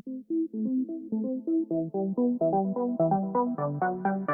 Thank you.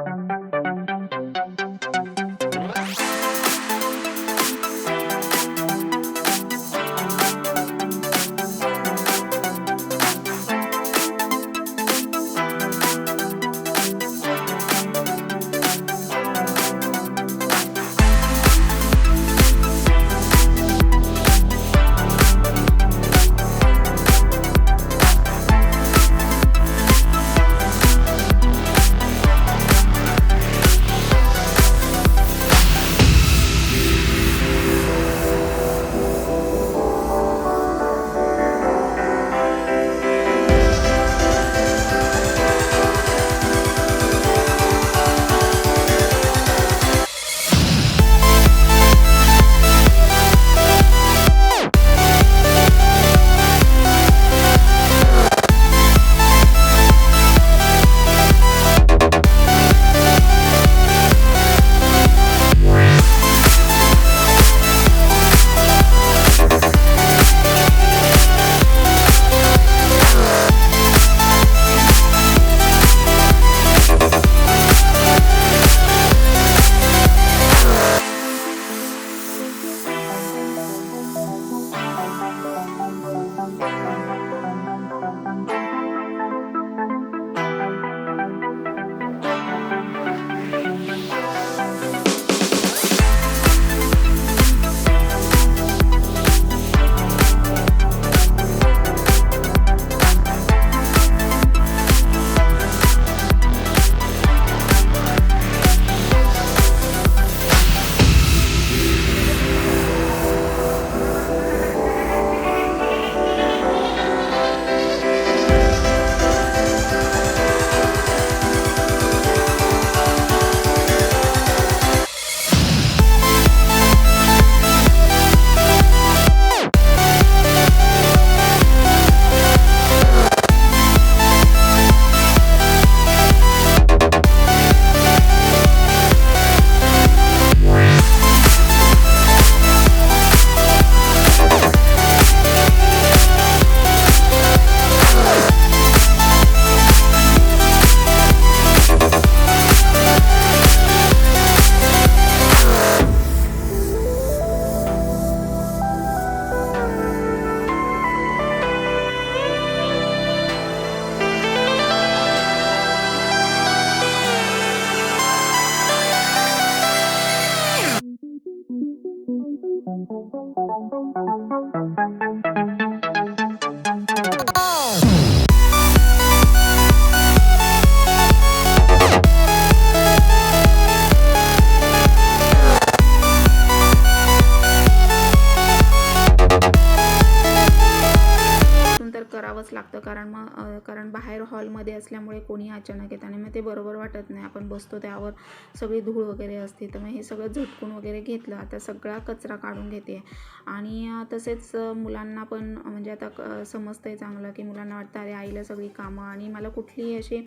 कोणी अचानक येत आणि मग ते बरोबर वाटत नाही. आपण बसतो त्यावर सगळी धूळ वगैरे असते. तर मग हे सगळं झटकून वगैरे घेतलं. आता सगळा कचरा काढून घेते. आणि तसेच मुलांना पण म्हणजे आता क- आहे चांगलं की मुलांना वाटतं अरे आईला सगळी कामं आणि मला कुठलीही अशी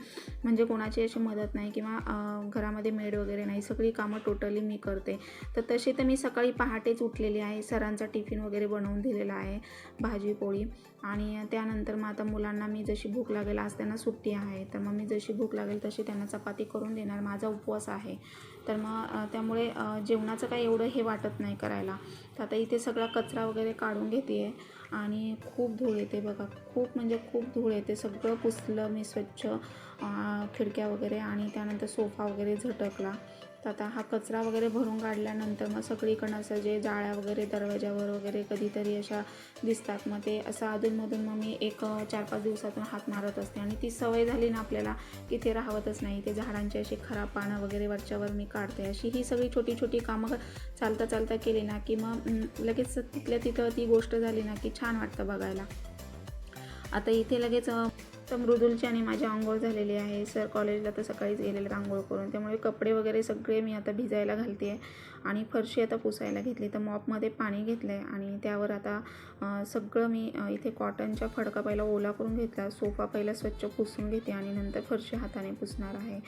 म्हणजे कोणाची अशी मदत नाही किंवा घरामध्ये मेड वगैरे नाही. सगळी कामं टोटली मी करते. तर तशी तर मी सकाळी पहाटेच उठलेली आहे. सरांचा टिफिन वगैरे बनवून दिलेला आहे. भाजी पोळी. आणि त्यानंतर मग आता मुलांना मी जशी भूक लागेल आज त्यांना सुट्टी आहे. तर मग मी जशी भूक लागेल तशी त्यांना चपाती करून देणार माझा उपवास आहे. तर मग त्यामुळे जेवणाचं काय एवढं हे वाटत नाही करायला. तर आता इथे सगळा कचरा वगैरे काढून घेते आहे आणि खूप धूळ येते बघा. खूप म्हणजे खूप धूळ येते. सगळं पुसलं मी स्वच्छ खिडक्या वगैरे आणि त्यानंतर सोफा वगैरे झटकला. तर आता हा कचरा वगैरे भरून काढल्यानंतर मग सगळीकडनं असं जे जाळ्या वगैरे दरवाज्यावर वगैरे कधीतरी अशा दिसतात. मग ते असं अधूनमधून मग मी एक चार पाच दिवसातून हात मारत असते. आणि ती सवय झाली ना आपल्याला की ते राहतच नाही. ते झाडांची अशी खराब पानं वगैरे वरच्यावर मी काढते. अशी ही सगळी छोटी छोटी कामं चालता चालता केली ना की मग लगेच तिथल्या तिथं ती गोष्ट झाली ना की छान वाटतं बघायला. आता इथे लगेच तर मृदुलची आणि माझी आंघोळ झालेली आहे. सर कॉलेजला तर सकाळीच गेलेले आंघोळ करून. त्यामुळे कपडे वगैरे सगळे मी आता भिजायला घालते आहे आणि फरशी आता पुसायला घेतली. तर मॉपमध्ये पाणी घेतलं आहे आणि त्यावर आता सगळं मी इथे कॉटनच्या फडका पहिला ओला करून घेतला. सोफा पहिला स्वच्छ पुसून घेते आणि नंतर फरशी हाताने पुसणार आहे.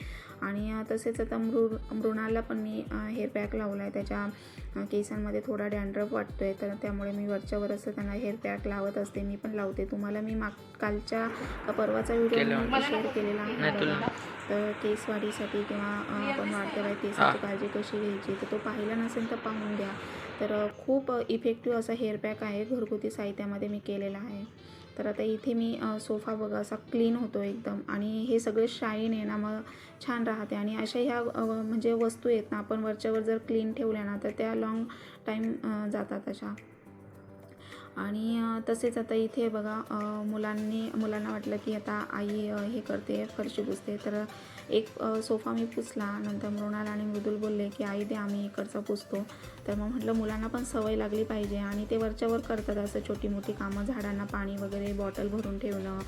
आणि तसेच आता मृ मृणालला पण मी हेअर पॅक लावला आहे त्याच्या केसांमध्ये थोडा डॅन्ड्रफ वाटतो आहे तर त्यामुळे मी वरच्यावर असं त्यांना हेअर पॅक लावत असते. मी पण लावते. तुम्हाला मी माग कालच्या परवाचा व्हिडिओ शेअर केलेला आहे. तर केस वाढीसाठी किंवा आपण वाढत्या वेळेत केसाची काळजी कशी घ्यायची? तर तो पाहिला नसेल तर पाहून घ्या. तर खूप इफेक्टिव्ह असा हेअर पॅक आहे. घरगुती साहित्यामध्ये मी केलेला आहे. तर आता इथे मी सोफा बघा असा क्लीन होतो एकदम. आणि हे सगळे शाईन आहे ना मग छान राहते. आणि अशा ह्या म्हणजे वस्तू आहेत ना आपण वरच्यावर जर क्लीन ठेवल्या ना तर त्या लॉंग टाईम जातात अशा. आणि तसेच आता इथे बघा मुलांनी मुलांना वाटलं की आता आई हे करते फरशी पुसते. तर एक सोफा मी पुसला नंतर मृणाल आणि मृदुल बोलले की आई दे आम्ही इकडचा पुसतो. तर मग म्हटलं मुलांना पण सवय लागली पाहिजे आणि ते वरच्यावर करतात असं छोटी मोठी कामं झाडांना पाणी वगैरे बॉटल भरून ठेवणं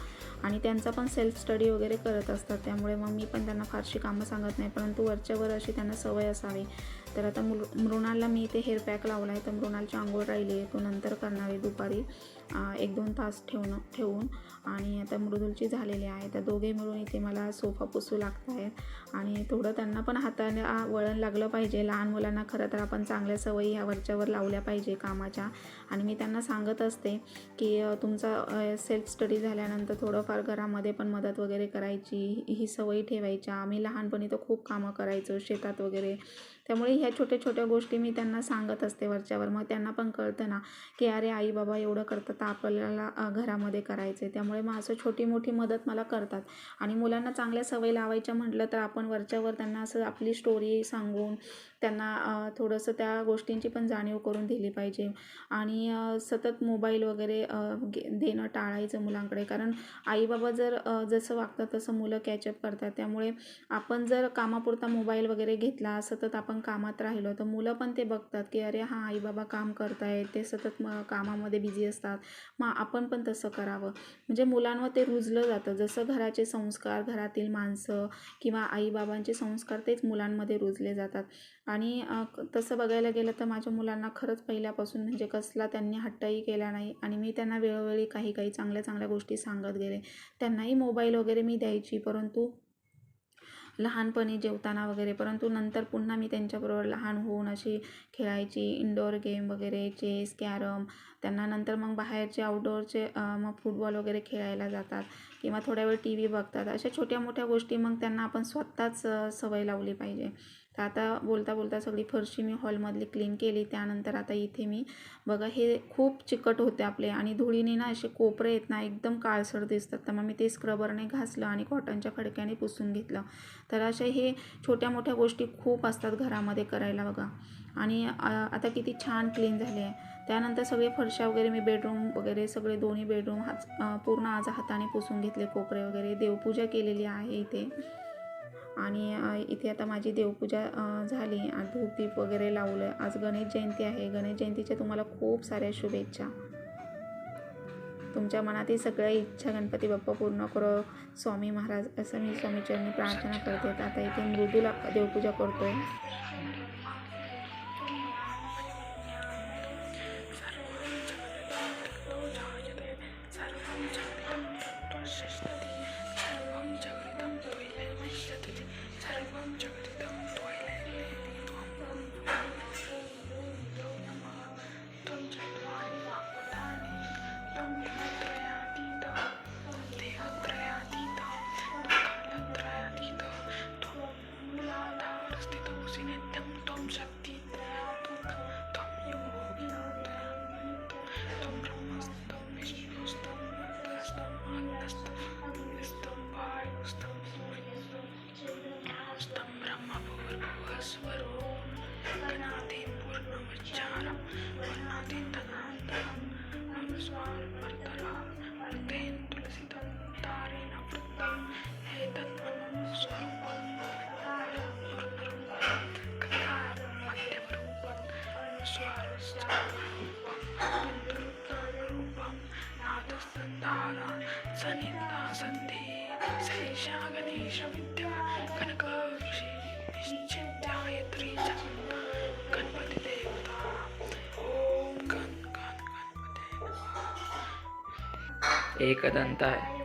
आणि त्यांचा पण सेल्फ स्टडी वगैरे करत असतात. त्यामुळे मग मी पण त्यांना फारशी कामं सांगत नाही परंतु वरच्यावर अशी त्यांना सवय असावी. तर आता मृ मृणालला मी इथे हेअर पॅक लावला आहे तर मृणालची आंघोळ राहिली आहे तो नंतर करणार आहे दुपारी. एक दोन तास ठेवणं ठेवून आणि आता मृदुलची झालेली आहे. तर दोघे मिळून इथे मला सोफा पुसू लागत आहेत आणि थोडं त्यांना पण हाताने वळण लागलं पाहिजे. लहान मुलांना खरं तर आपण चांगल्या सवयी ह्या वरच्यावर लावल्या पाहिजे कामाच्या. आणि मी त्यांना सांगत असते की तुमचा सेल्फ स्टडी झाल्यानंतर थोडंफार घरामध्ये पण मदत वगैरे करायची ही ही सवयी ठेवायच्या. आम्ही लहानपणी तर खूप कामं करायचो शेतात वगैरे. त्यामुळे ह्या छोट्या छोट्या गोष्टी मी त्यांना सांगत असते वरच्यावर. मग त्यांना पण कळतं ना की अरे आई बाबा एवढं करतात तर आपल्याला घरामध्ये करायचं आहे त्यामुळे मग असं छोटी मोठी मदत मला करतात. आणि मुलांना चांगल्या सवयी लावायच्या म्हटलं तर आपण वरच्यावर त्यांना असं आपली स्टोरी सांगून त्यांना थोडंसं त्या गोष्टींची पण जाणीव करून दिली पाहिजे. आणि सतत मोबाईल वगैरे घे- देणं टाळायचं मुलांकडे. कारण आईबाबा जर जसं वागतात तसं मुलं कॅचअप करतात. त्यामुळे आपण जर कामापुरता मोबाईल वगैरे घेतला सतत आपण कामात राहिलो तर मुलं पण ते बघतात की अरे हां आईबाबा काम काम करतायत. ते सतत म कामामध्ये बिझी असतात. मग आपण पण तसं करावं. म्हणजे मुलांवर ते रुजलं जातं. जसं घराचे संस्कार घरातील माणसं किंवा आईबाबांचे संस्कार तेच मुलांमध्ये रुजले जातात. आणि तसं बघायला गेलं तर माझ्या मुलांना खरंच पहिल्यापासून म्हणजे कसला त्यांनी हट्टही केला नाही आणि मी त्यांना वेळोवेळी काही काही चांगल्या चांगल्या गोष्टी सांगत गेले. त्यांनाही मोबाईल वगैरे मी द्यायची परंतु लहानपणी जेवताना वगैरे परंतु नंतर पुन्हा मी त्यांच्याबरोबर लहान होऊन अशी खेळायची इंडोर गेम वगैरे चेस कॅरम त्यांना नंतर मग बाहेरचे आउटडोअरचे मग फुटबॉल वगैरे खेळायला जातात किंवा थोड्या वेळ टी व्ही बघतात अशा छोट्या मोठ्या गोष्टी मग त्यांना आपण स्वतःच सवय लावली पाहिजे. तर आता बोलता बोलता सगळी फरशी मी हॉलमधली क्लीन केली. त्यानंतर आता इथे मी बघा हे खूप चिकट होते आपले आणि धुळीने ना असे कोपरे येत ना एकदम काळसर दिसतात. तर मग मी ते स्क्रबरने घासलं आणि कॉटनच्या खडक्याने पुसून घेतलं. तर अशा हे छोट्या मोठ्या गोष्टी खूप असतात घरामध्ये करायला बघा. आणि आता किती छान क्लीन झाले आहे. त्यानंतर सगळे फरशा वगैरे मी बेडरूम वगैरे सगळे दोन्ही बेडरूम हाच पूर्ण आज हाताने पुसून घेतले कोपरे वगैरे. देवपूजा केलेली आहे इथे. आणि इथे आता माझी देवपूजा झाली. आणि धूप दीप वगैरे लावलं आज गणेश जयंती आहे. गणेश जयंतीच्या तुम्हाला खूप साऱ्या शुभेच्छा. तुमच्या मनातील सगळ्या इच्छा गणपती बाप्पा पूर्ण करो. स्वामी महाराज असं मी स्वामीचरणी प्रार्थना करते तर आता इथे मृदूला देवपूजा करतोय. एकदंत आहे.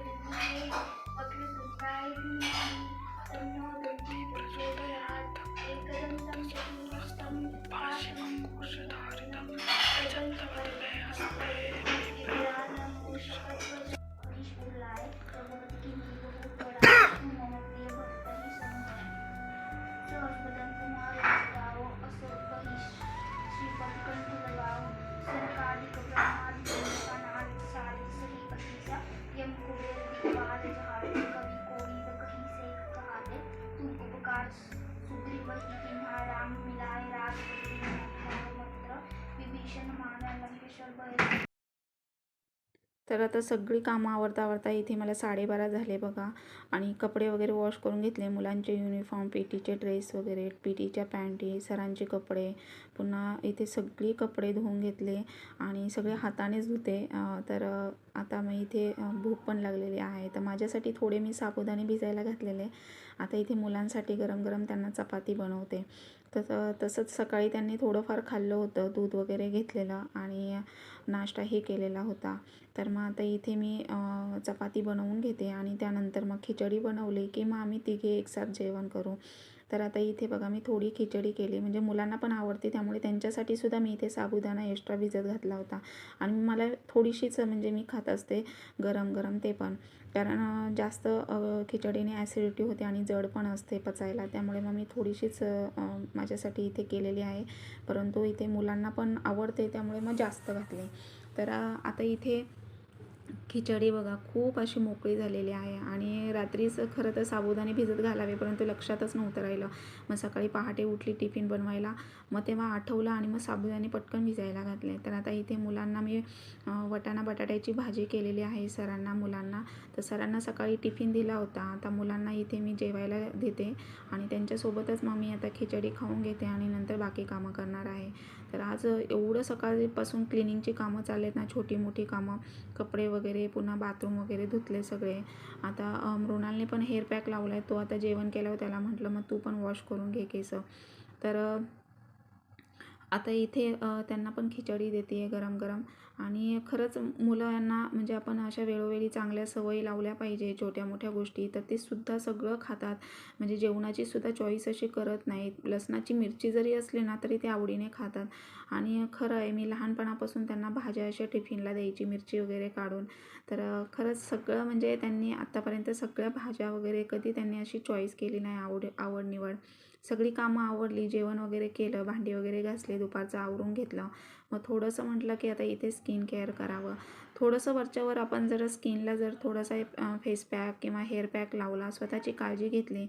तर आता सगळी कामं आवरता आवरता इथे मला साडेबारा झाले बघा. आणि कपडे वगैरे वॉश करून घेतले मुलांचे युनिफॉर्म पी टीचे ड्रेस वगैरे पी टीच्या पॅन्टी सरांचे कपडे. पुन्हा इथे सगळी कपडे धुवून घेतले आणि सगळे हातानेच धुते. तर आता मग इथे भूक पण लागलेली आहे. तर माझ्यासाठी थोडे मी साबुदाणे भिजायला घातलेले. आता इथे मुलांसाठी गरम गरम त्यांना चपाती बनवते. तसं तसंच सकाळी त्यांनी थोडंफार खाल्लं होतं दूध वगैरे घेतलेलं आणि नाश्ताही केलेला होता. तर मग आता इथे मी चपाती बनवून घेते आणि त्यानंतर मग खिचडी बनवली की मग आम्ही तिघे एकसाथ जेवण करू. तर आता इथे बघा मी थोडी खिचडी केली. म्हणजे मुलांना पण आवडते त्यामुळे त्यांच्यासाठी सुद्धा मी इथे साबुदाणा एक्स्ट्रा भिजत घातला होता. आणि मला थोडीशीच म्हणजे मी खात असते गरम गरम ते पण. कारण जास्त खिचडीने ॲसिडिटी होते आणि जड पण असते पचायला. त्यामुळे मग मी थोडीशीच माझ्यासाठी इथे केलेली आहे. परंतु इथे मुलांना पण आवडते त्यामुळे मग जास्त घातले. तर आता इथे खिचडी बघा खूप अशी मोकळी झालेली आहे. आणि रात्रीच खरं तर साबुदाणे भिजत घालावे परंतु लक्षातच नव्हतं राहिलं. मग सकाळी पहाटे उठली टिफिन बनवायला. मग तेव्हा आठवलं आणि मग साबुदाणे पटकन भिजायला घातले. तर आता इथे मुलांना मी वटाणा बटाट्याची भाजी केलेली आहे सरांना मुलांना. तर सरांना सकाळी टिफिन दिला होता. आता मुलांना इथे मी जेवायला देते आणि त्यांच्यासोबतच मग मी आता खिचडी खाऊन घेते आणि नंतर बाकी कामं करणार आहे. तर आज एवढं सकाळपासून क्लिनिंगची कामं चाललेत ना छोटी मोठी कामं कपडे वगैरे वगैरे पुन्हा बाथरूम वगैरे धुतले सगळे. आता मृणालने पण हेअर पॅक लावला आहे तो आता जेवण केल्यावर त्याला म्हटलं मग तू पण वॉश करून घे केस. तर आता इथे त्यांना पण खिचडी देते आहे गरम गरम आणि खरंच मुलांना म्हणजे आपण अशा वेळोवेळी चांगल्या सवयी लावल्या पाहिजे छोट्या मोठ्या गोष्टी तर ते सुद्धा सगळं खातात. म्हणजे जेवणाची सुद्धा चॉईस अशी करत नाहीत. लसणाची मिरची जरी असली ना तरी ते आवडीने खातात. आणि खरं आहे मी लहानपणापासून त्यांना भाज्या अशा टिफिनला द्यायची मिरची वगैरे काढून. तर खरंच सगळं म्हणजे त्यांनी आत्तापर्यंत सगळ्या भाज्या वगैरे कधी त्यांनी अशी चॉईस केली नाही आवड आवड निवड सगळी कामं आवडली जेवण वगैरे केलं भांडी वगैरे घासली दुपारचं आवरून घेतलं. मग थोडंसं म्हटलं की आता इथे स्किन केअर करावं. थोडंसं वरच्यावर आपण जर स्किनला जर थोडासा फेस पॅक किंवा हेअर पॅक लावला स्वतःची काळजी घेतली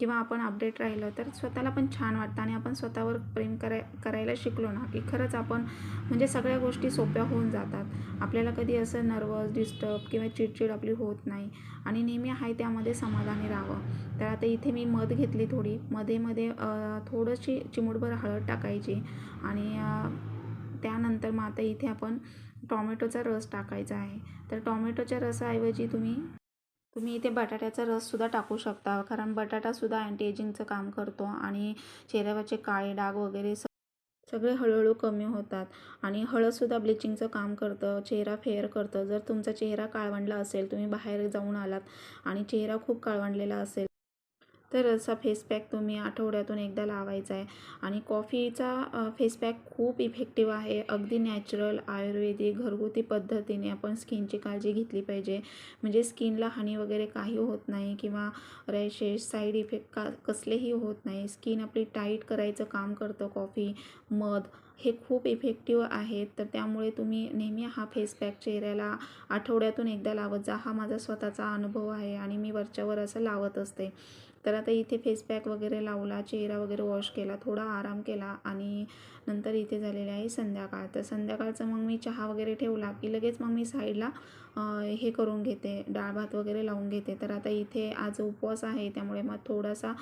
किंवा आपण अपडेट राहिलं तर स्वतःला पण छान वाटतं आणि आपण स्वतःवर प्रेम कराय करायला शिकलो ना की खरंच आपण म्हणजे सगळ्या गोष्टी सोप्या होऊन जातात. आपल्याला कधी असं नर्वस डिस्टर्ब किंवा चिडचिड आपली होत नाही आणि नेहमी आहे त्यामध्ये समाधानी राहावं. तर आता इथे मी मध घेतली थोडी. मध्ये मध्ये थोडीशी चिमूटभर हळद टाकायची आणि त्यानंतर मग आता इथे आपण टॉमॅटोचा रस टाकायचा आहे. तर टॉमॅटोच्या रसाऐवजी तुम्ही तुम्ही इथे बटाट्याचा रससुद्धा टाकू शकता. कारण बटाटासुद्धा अँटी एजिंगचं काम करतो आणि चेहऱ्यावरचे काळे डाग वगैरे सगळे हळूहळू कमी होतात. आणि हळदसुद्धा ब्लिचिंगचं काम करतं. चेहरा फेअर करतं. जर तुमचा चेहरा काळवंडला असेल तुम्ही बाहेर जाऊन आलात आणि चेहरा खूप काळवंडलेला असेल तर असा फेस पॅक तुम्ही आठवड्यातून एकदा लावायचा आहे. आणि कॉफीचा फेसपॅक खूप इफेक्टिव्ह आहे. अगदी नॅचरल आयुर्वेदिक घरगुती पद्धतीने आपण स्किनची काळजी घेतली पाहिजे. म्हणजे स्किनला हानी वगैरे काही होत नाही किंवा रॅशेस साईड इफेक्ट का कसलेही होत नाही. स्किन आपली टाईट करायचं काम करतं कॉफी मध हे खूप इफेक्टिव्ह आहेत तर त्यामुळे तुम्ही नेहमी हा फेस पॅक चेहऱ्याला आठवड्यातून एकदा लावत जा. हा माझा स्वतःचा अनुभव आहे आणि मी वरच्यावर असं लावत असते. तर आता इथे फेस पॅक वगैरे लावला चेहरा वगैरे वॉश केला थोडा आराम केला आणि नंतर इथे झालेले आहे संध्याकाळ. तर संध्याकाळचं मग मी चहा वगैरे ठेवला की लगेच मग मी साईडला हे करून घेते. डाळ भात वगैरे लावून घेते. तर आता इथे आज उपवास आहे त्यामुळे मग थोडासा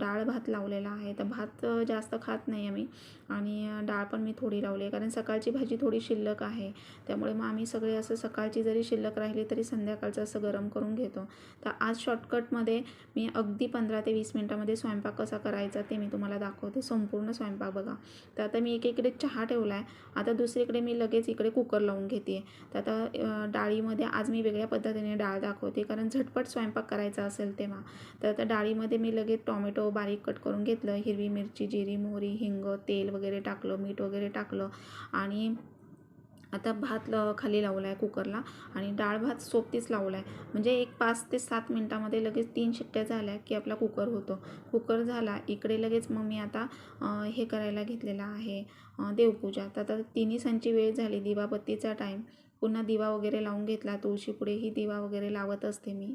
डाळ भात लावलेला आहे. तर भात जास्त खात नाही आम्ही. आणि डाळ पण मी थोडी लावली आहे. कारण सकाळची भाजी थोडी शिल्लक आहे. त्यामुळे मग आम्ही सगळे असं सकाळची जरी शिल्लक राहिली तरी संध्याकाळचं असं गरम करून घेतो. तर आज शॉर्टकटमध्ये मी अगदी पंधरा ते वीस मिनटामध्ये स्वयंपाक कसा करायचा ते मी तुम्हाला दाखवते. संपूर्ण स्वयंपाक बघा. तर आता मी एकीकडे चहा ठेवला आहे आता दुसरीकडे मी लगेच इकडे कुकर लावून घेते तर आता डाळीमध्ये आज मी वेगळ्या पद्धतीने डाळ दाखवते. कारण झटपट स्वयंपाक करायचा असेल तेव्हा. तर आता डाळीमध्ये मी लगेच टॉमॅटो बारीक कट करून घेतलं. हिरवी मिरची जिरी मोहरी हिंग तेल वगैरे टाकलं मीठ वगैरे टाकलं. आणि आता भात ल खाली लावला आहे कुकरला आणि डाळ भात सोबतीच लावला आहे म्हणजे एक पाच ते सात मिनटामध्ये लगेच तीन शिट्ट्या झाल्या की आपला कुकर होतो. कुकर झाला इकडे लगेच मग मी आता हे करायला घेतलेलं आहे देवपूजा. तर आता तिन्ही सणची वेळ झाली दिवाबत्तीचा टाईम पुन्हा दिवा वगैरे लावून घेतला तुळशीपुढेही दिवा वगैरे लावत असते मी.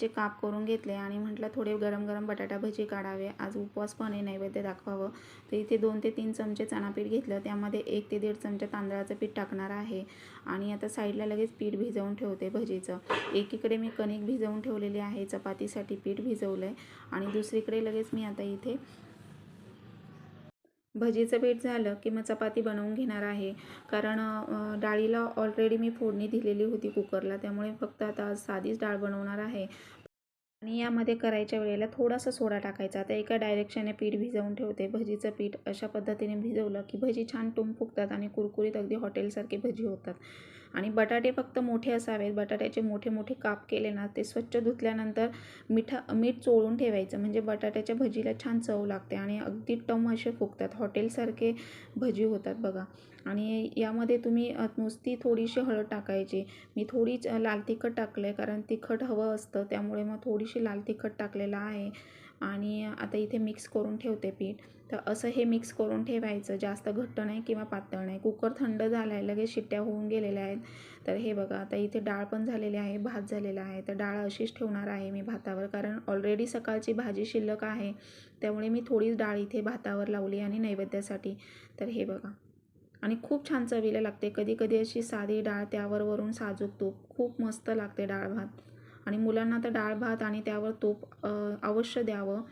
बटाट्याचे काप करून घेतले आणि म्हटलं थोडे गरम गरम बटाटा भजी काढावे. आज उपवास पण आहे नैवेद्य दाखवावं. तर इथे दोन ते तीन चमचे चणापीठ घेतलं. त्यामध्ये एक ते दीड चमचा तांदळाचं पीठ टाकणार आहे. आणि आता साईडला लगेच पीठ भिजवून ठेवते भजीचं. एकीकडे मी कणिक भिजवून ठेवलेली आहे. चपातीसाठी पीठ भिजवलं आहे आणि दुसरीकडे लगेच मी आता इथे भजीचं पीठ झालं की मग चपाती बनवून घेणार आहे. कारण डाळीला ऑलरेडी मी फोडणी दिलेली होती कुकरला त्यामुळे फक्त आता आज साधीच डाळ बनवणार आहे. आणि यामध्ये करायच्या वेळेला थोडासा सोडा टाकायचा. आता एका डायरेक्शनने पीठ भिजवून ठेवते. भजीचं पीठ अशा पद्धतीने भिजवलं की भजी छान टुम फुगतात आणि कुरकुरीत अगदी हॉटेलसारखी भजी होतात. आणि बटाटे फक्त मोठे असावेत. बटाट्याचे मोठे मोठे काप केले ना ते स्वच्छ धुतल्यानंतर मिठा मीठ चोळून ठेवायचं. म्हणजे बटाट्याच्या भजीला छान चव लागते आणि अगदी टम असे फुगतात. हॉटेलसारखे भजी होतात बघा. आणि यामध्ये तुम्ही नुसती थोडीशी हळद टाकायची. मी थोडीच लाल तिखट टाकलं आहे कारण तिखट हवं असतं. त्यामुळे मग थोडीशी लाल तिखट टाकलेलं आहे. आणि आता इथे मिक्स करून ठेवते पीठ. तर असं हे मिक्स करून ठेवायचं. जास्त घट्ट नाही किंवा पातळ नाही. कुकर थंड झाला आहे लगेच शिट्ट्या होऊन गेलेल्या आहेत. तर हे बघा आता इथे डाळ पण झालेली आहे भात झालेला आहे. तर डाळ अशीच ठेवणार आहे मी भातावर. कारण ऑलरेडी सकाळची भाजी शिल्लक आहे. त्यामुळे मी थोडीच डाळ इथे भातावर लावली आणि नैवेद्यासाठी. तर हे बघा. आणि खूप छान चवीला लागते. कधी कधी अशी साधी डाळ त्यावर वरून साजूक तूप. खूप मस्त लागते डाळ भात. आणि मुलांना तर डाळ भात आणि त्यावर तूप अवश्य द्यावं.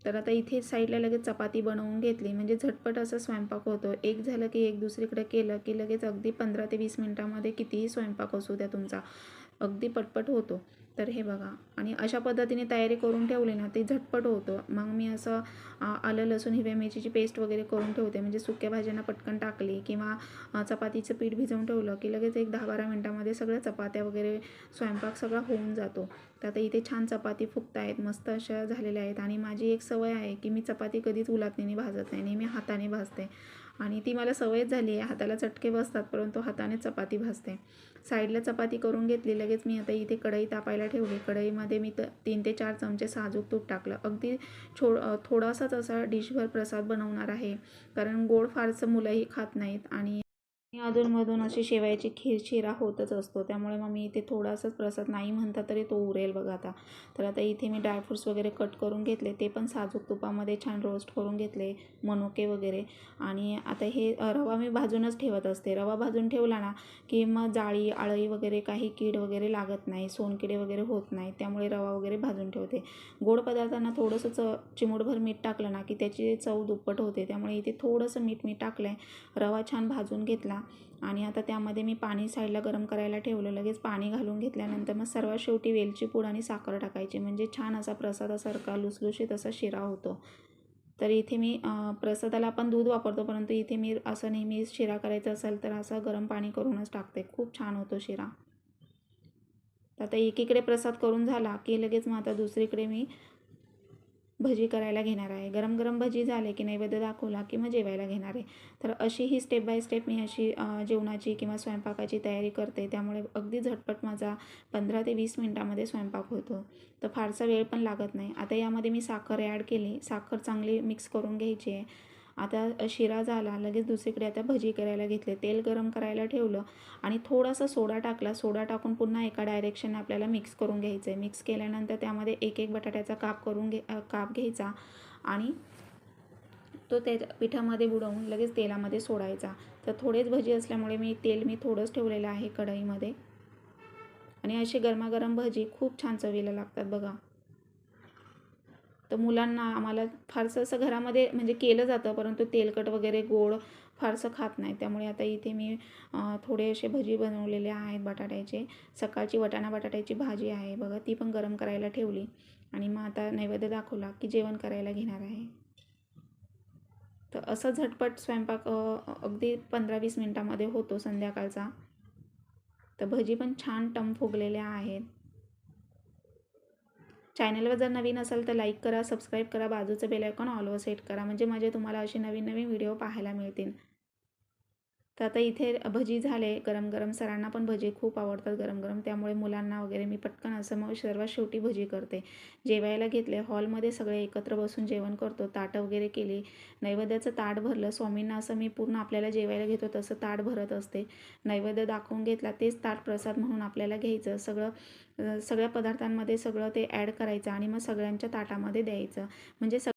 तर आता इथे साईडला लगेच चपाती बनवून घेतली. म्हणजे झटपट असं स्वयंपाक होतो. एक झालं की एक दुसरीकडे केलं की लगेच अगदी पंधरा ते वीस मिनटामध्ये कितीही स्वयंपाक असू द्या तुमचा अगदी पटपट होतो. तर हे बघा. आणि अशा पद्धतीने तयारी करून ठेवली ना ते झटपट होतं. मग मी असं आलं लसूण हिरव्या मिरचीची पेस्ट वगैरे करून ठेवते. म्हणजे सुक्या भाज्यांना पटकन टाकली किंवा चपातीचं पीठ भिजवून ठेवलं की लगेच एक दहा बारा मिनटामध्ये सगळ्या चपात्या वगैरे स्वयंपाक सगळा होऊन जातो. तर आता इथे छान चपाती फुगत आहेत मस्त अशा झालेल्या आहेत. आणि माझी एक सवय आहे की मी चपाती कधीच उलातणीने भाजत नाही. नेहमी हाताने भाजते. आणि ती मला सवयच झाली आहे. हाताला चटके बसतात परंतु हाताने चपाती भाजते. साईडला चपाती करून घेतली लगेच मी आता इथे कढई तापायला ठेवली. कढईमध्ये मी त तीन ते चार चमचे साजूक तूप टाकलं. अगदी छो थोडासाच असा डिशभर प्रसाद बनवणार आहे. कारण गोड फारसं मुलंही खात नाहीत आणि अधूनमधून अशी शेवयाची खीर शिरा होतच असतो. त्यामुळे मग मी इथे थोडासाच प्रसाद नाही म्हणता तरी तो उरेल बघा आता. तर आता इथे मी ड्रायफ्रूट्स वगैरे कट करून घेतले. ते पण साजूक तुपामध्ये छान रोस्ट करून घेतले मनुके वगैरे. आणि आता हे रवा मी भाजूनच ठेवत असते. रवा भाजून ठेवला ना की मग जाळी आळी वगैरे काही कीड वगैरे लागत नाही सोनकिडे वगैरे होत नाही. त्यामुळे रवा वगैरे भाजून ठेवते. गोड पदार्थांना थोडंसं च चिमूटभर मीठ टाकलं ना की त्याची चव दुप्पट होते. त्यामुळे इथे थोडंसं मीठ मी टाकलं आहे रवा छान भाजून घेतला. आणि आता त्यामध्ये मी पाणी साईडला गरम करायला ठेवलं लगेच पाणी घालून घेतल्यानंतर मग सर्वात शेवटी वेलची पूड आणि साखर टाकायची. म्हणजे छान असा प्रसादासारखा लुसलुशीत असा शिरा होतो. तर इथे मी प्रसादाला आपण दूध वापरतो परंतु इथे मी असं नेहमी शिरा करायचा असेल तर असं गरम पाणी करूनच टाकते. खूप छान होतो शिरा. तर आता एकीकडे प्रसाद करून झाला की लगेच मग आता दुसरीकडे मी भजी करायला घेणार आहे. गरम गरम भजी झाले की नैवेद्य दाखवला की मग जेवायला घेणार आहे. तर अशी ही स्टेप बाय स्टेप मी अशी जेवणाची किंवा स्वयंपाकाची तयारी करते. त्यामुळे अगदी झटपट माझा पंधरा ते वीस मिनटामध्ये स्वयंपाक होतो. तर फारसा वेळ पण लागत नाही. आता यामध्ये मी साखर ॲड केली. साखर चांगली मिक्स करून घ्यायची आहे. आता शिरा झाला लगेच दुसरीकडे आता भजी करायला घेतले तेल गरम करायला ठेवलं आणि थोडासा सोडा टाकला सोडा टाकून पुन्हा एका डायरेक्शन आपल्याला मिक्स करून घ्यायचं आहे मिक्स केल्यानंतर त्यामध्ये एक एक बटाट्याचा काप करून घे काप घ्यायचा आणि तो ते पिठामध्ये बुडवून लगेच तेलामध्ये सोडायचा. तर थोडेच भजी असल्यामुळे मी तेल मी थोडंच ठेवलेलं आहे कढईमध्ये. आणि असे गरमागरम भजी खूप छान चवीला लागतात बघा. तर मुलांना आम्हाला फारसं असं घरामध्ये म्हणजे केलं जातं परंतु तेलकट वगैरे गोड फारसं खात नाही. त्यामुळे आता इथे मी थोडे असे भजी बनवलेले आहेत बटाट्याचे. सकाळची वटाणा बटाट्याची भाजी आहे बघा ती पण गरम करायला ठेवली. आणि मग आता नैवेद्य दाखवला की जेवण करायला घेणार आहे. तर असं झटपट स्वयंपाक अगदी पंधरा वीस मिनटामध्ये होतो संध्याकाळचा. तर भजी पण छान टम फुगलेल्या आहेत. चॅनलवर जर नवीन असाल तर लाईक करा सबस्क्राईब करा बाजूचं बेल आयकॉन ऑलवर सेट करा म्हणजे माझे तुम्हाला असे नवीन नवीन व्हिडिओ पाहायला मिळतील. तर आता इथे भजी झाले गरम गरम सरांना पण भजी खूप आवडतात गरम गरम त्यामुळे मुलांना वगैरे मी पटकन असं मग सर्वात शेवटी भजी करते. जेवायला घेतले हॉलमध्ये सगळे एकत्र बसून जेवण करतो. ताटं वगैरे केली नैवेद्याचं ताट भरलं. स्वामींना असं मी पूर्ण आपल्याला जेवायला घेतो तसं ताट भरत असते. नैवेद्य दाखवून घेतला तेच ताट प्रसाद म्हणून आपल्याला घ्यायचं. सगळं सगळ्या पदार्थांमध्ये सगळं ते ॲड करायचं आणि मग सगळ्यांच्या ताटामध्ये द्यायचं. म्हणजे सग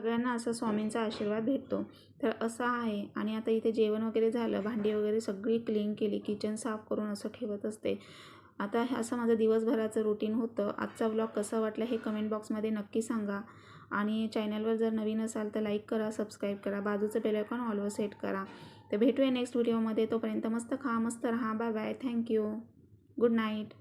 सगळ्यांना असं स्वामींचा आशीर्वाद भेटतो. तर असं आहे. आणि आता इथे जेवण वगैरे झालं. भांडी वगैरे सगळी क्लीन केली. किचन साफ करून असं ठेवत असते. आता हे असं माझं दिवसभराचं रुटीन होतं. आजचा व्लॉग कसा वाटला हे कमेंट बॉक्समध्ये नक्की सांगा. आणि चॅनलवर जर नवीन असाल तर लाईक करा सबस्क्राईब करा. बाजूचं बेलायकॉन ऑलवर सेट करा. तर भेटूया नेक्स्ट व्हिडिओमध्ये तोपर्यंत मस्त खा मस्त राहा. Bye bye thank you good night